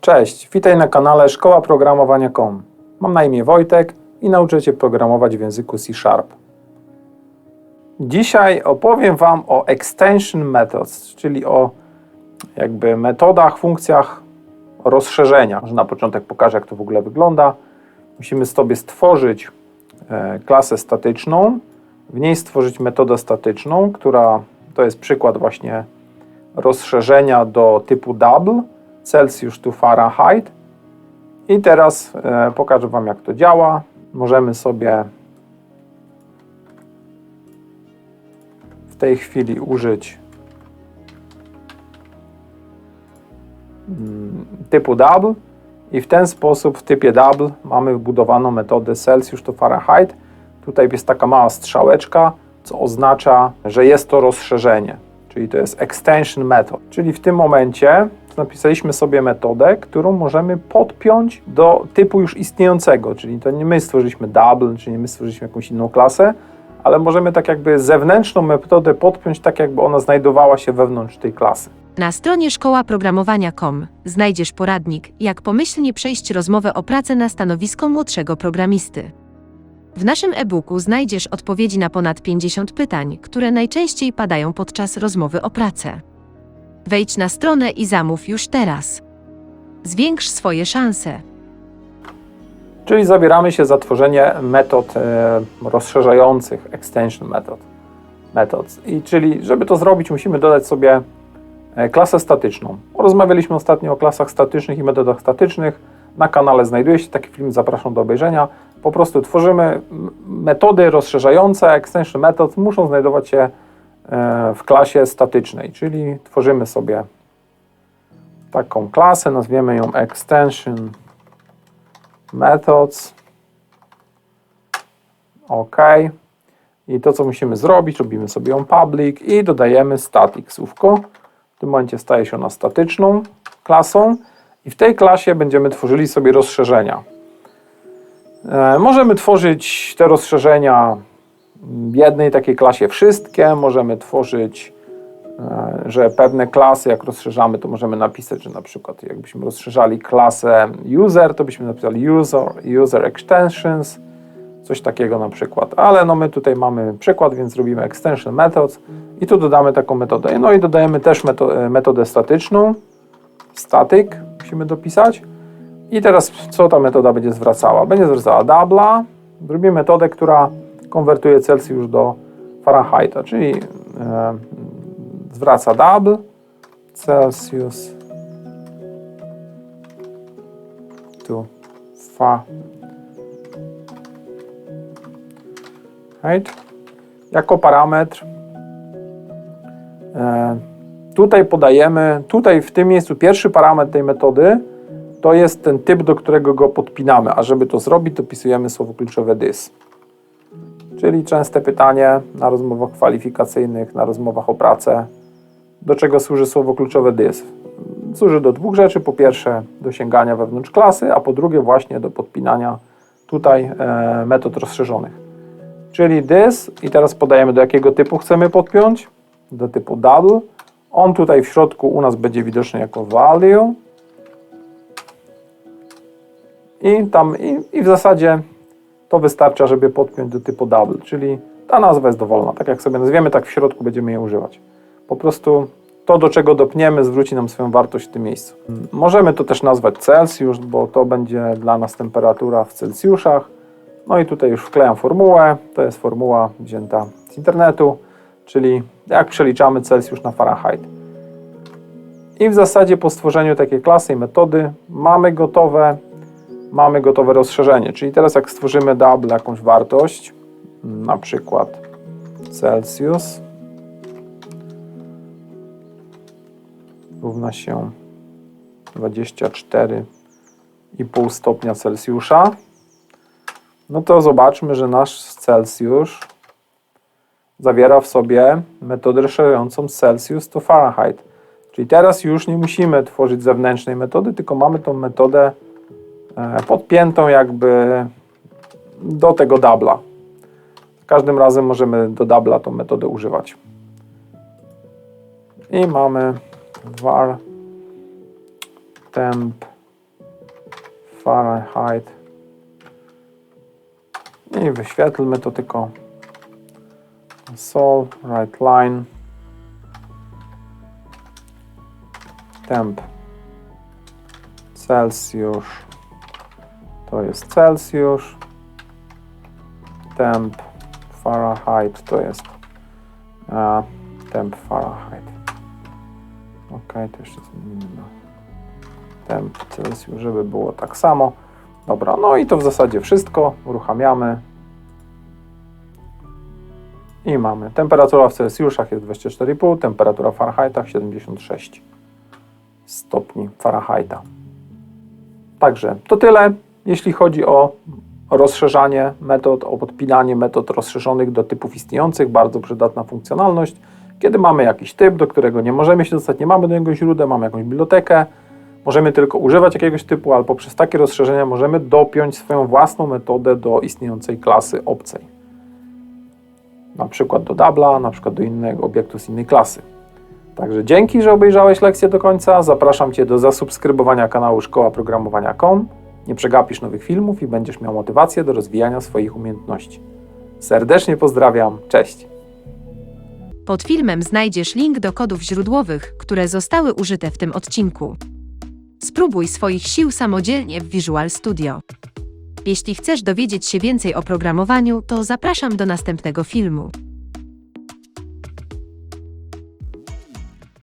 Cześć, witaj na kanale Szkoła Programowania.com. Mam na imię Wojtek i nauczę Cię programować w języku C Sharp. Dzisiaj opowiem Wam o extension methods, czyli o jakby metodach, funkcjach rozszerzenia. Może na początek pokażę, jak to w ogóle wygląda. Musimy sobie stworzyć e, klasę statyczną, w niej stworzyć metodę statyczną, która to jest przykład właśnie rozszerzenia do typu double, Celsius to Fahrenheit. I teraz e, pokażę Wam, jak to działa. Możemy sobie w tej chwili użyć mm, typu double i w ten sposób w typie double mamy wbudowaną metodę Celsius to Fahrenheit. Tutaj jest taka mała strzałeczka, co oznacza, że jest to rozszerzenie, czyli to jest extension method. Czyli w tym momencie napisaliśmy sobie metodę, którą możemy podpiąć do typu już istniejącego, czyli to nie my stworzyliśmy double, czyli nie my stworzyliśmy jakąś inną klasę, ale możemy tak jakby zewnętrzną metodę podpiąć tak, jakby ona znajdowała się wewnątrz tej klasy. Na stronie szkołaprogramowania.com znajdziesz poradnik, jak pomyślnie przejść rozmowę o pracę na stanowisko młodszego programisty. W naszym e-booku znajdziesz odpowiedzi na ponad 50 pytań, które najczęściej padają podczas rozmowy o pracę. Wejdź na stronę i zamów już teraz. Zwiększ swoje szanse. Czyli zabieramy się za tworzenie metod e, rozszerzających, extension method, methods. I czyli, żeby to zrobić, musimy dodać sobie e, klasę statyczną. Rozmawialiśmy ostatnio o klasach statycznych i metodach statycznych. Na kanale znajduje się taki film, zapraszam do obejrzenia. Po prostu tworzymy metody rozszerzające, extension methods muszą znajdować się w klasie statycznej, czyli tworzymy sobie taką klasę, nazwiemy ją extension methods. OK. I to, co musimy zrobić, robimy sobie ją public i dodajemy static słówko. W tym momencie staje się ona statyczną klasą i w tej klasie będziemy tworzyli sobie rozszerzenia. E, możemy tworzyć te rozszerzenia jednej takiej klasie wszystkie, możemy tworzyć, e, że pewne klasy, jak rozszerzamy, to możemy napisać, że na przykład jakbyśmy rozszerzali klasę user, to byśmy napisali user, user extensions, coś takiego na przykład. Ale no my tutaj mamy przykład, więc robimy extension methods i tu dodamy taką metodę. No i dodajemy też meto- metodę statyczną, static musimy dopisać. I teraz co ta metoda będzie zwracała? Będzie zwracała double'a, zrobimy metodę, która konwertuje Celsjusz do Fahrenheita, czyli e, zwraca double Celsius to Fahrenheit jako parametr. E, tutaj podajemy, tutaj w tym miejscu pierwszy parametr tej metody to jest ten typ, do którego go podpinamy, a żeby to zrobić, to pisujemy słowo kluczowe this. Czyli częste pytanie na rozmowach kwalifikacyjnych, na rozmowach o pracę. Do czego służy słowo kluczowe this? Służy do dwóch rzeczy. Po pierwsze do sięgania wewnątrz klasy, a po drugie właśnie do podpinania tutaj e, metod rozszerzonych. Czyli this i teraz podajemy do jakiego typu chcemy podpiąć. Do typu double. On tutaj w środku u nas będzie widoczny jako value. I tam i, i w zasadzie to wystarcza, żeby podpiąć do typu double, czyli ta nazwa jest dowolna. Tak jak sobie nazwiemy, tak w środku będziemy je używać. Po prostu to, do czego dopniemy, zwróci nam swoją wartość w tym miejscu. Możemy to też nazwać Celsjusz, bo to będzie dla nas temperatura w Celsjuszach. No i tutaj już wklejam formułę. To jest formuła wzięta z internetu, czyli jak przeliczamy Celsjusz na Fahrenheit. I w zasadzie po stworzeniu takiej klasy i metody mamy gotowe mamy gotowe rozszerzenie. Czyli teraz jak stworzymy double jakąś wartość, na przykład Celsius równa się 24,5 stopnia Celsjusza, no to zobaczmy, że nasz Celsjusz zawiera w sobie metodę rozszerzającą Celsius to Fahrenheit. Czyli teraz już nie musimy tworzyć zewnętrznej metody, tylko mamy tą metodę podpiętą jakby do tego dubla. Każdym razem możemy do dubla tą metodę używać. I mamy var temp Fahrenheit. I wyświetlmy to tylko. Sol, right line. Temp. Celsjusz. To jest Celsjusz. Temp Fahrenheit to jest a, temp Fahrenheit. Ok, to jeszcze zmienimy. Temp Celsjusz, żeby było tak samo. Dobra, no i to w zasadzie wszystko. Uruchamiamy. I mamy. Temperatura w Celsjuszach jest 24,5, temperatura w Fahrenheitach 76 stopni Fahrenheita. Także to tyle, jeśli chodzi o rozszerzanie metod, o podpinanie metod rozszerzonych do typów istniejących. Bardzo przydatna funkcjonalność. Kiedy mamy jakiś typ, do którego nie możemy się dostać, nie mamy do niego źródeł, mamy jakąś bibliotekę, możemy tylko używać jakiegoś typu, albo przez takie rozszerzenia możemy dopiąć swoją własną metodę do istniejącej klasy obcej. Na przykład do dubla, na przykład do innego obiektu z innej klasy. Także dzięki, że obejrzałeś lekcję do końca. Zapraszam Cię do zasubskrybowania kanału Szkoła Programowania.com. Nie przegapisz nowych filmów i będziesz miał motywację do rozwijania swoich umiejętności. Serdecznie pozdrawiam. Cześć. Pod filmem znajdziesz link do kodów źródłowych, które zostały użyte w tym odcinku. Spróbuj swoich sił samodzielnie w Visual Studio. Jeśli chcesz dowiedzieć się więcej o programowaniu, to zapraszam do następnego filmu.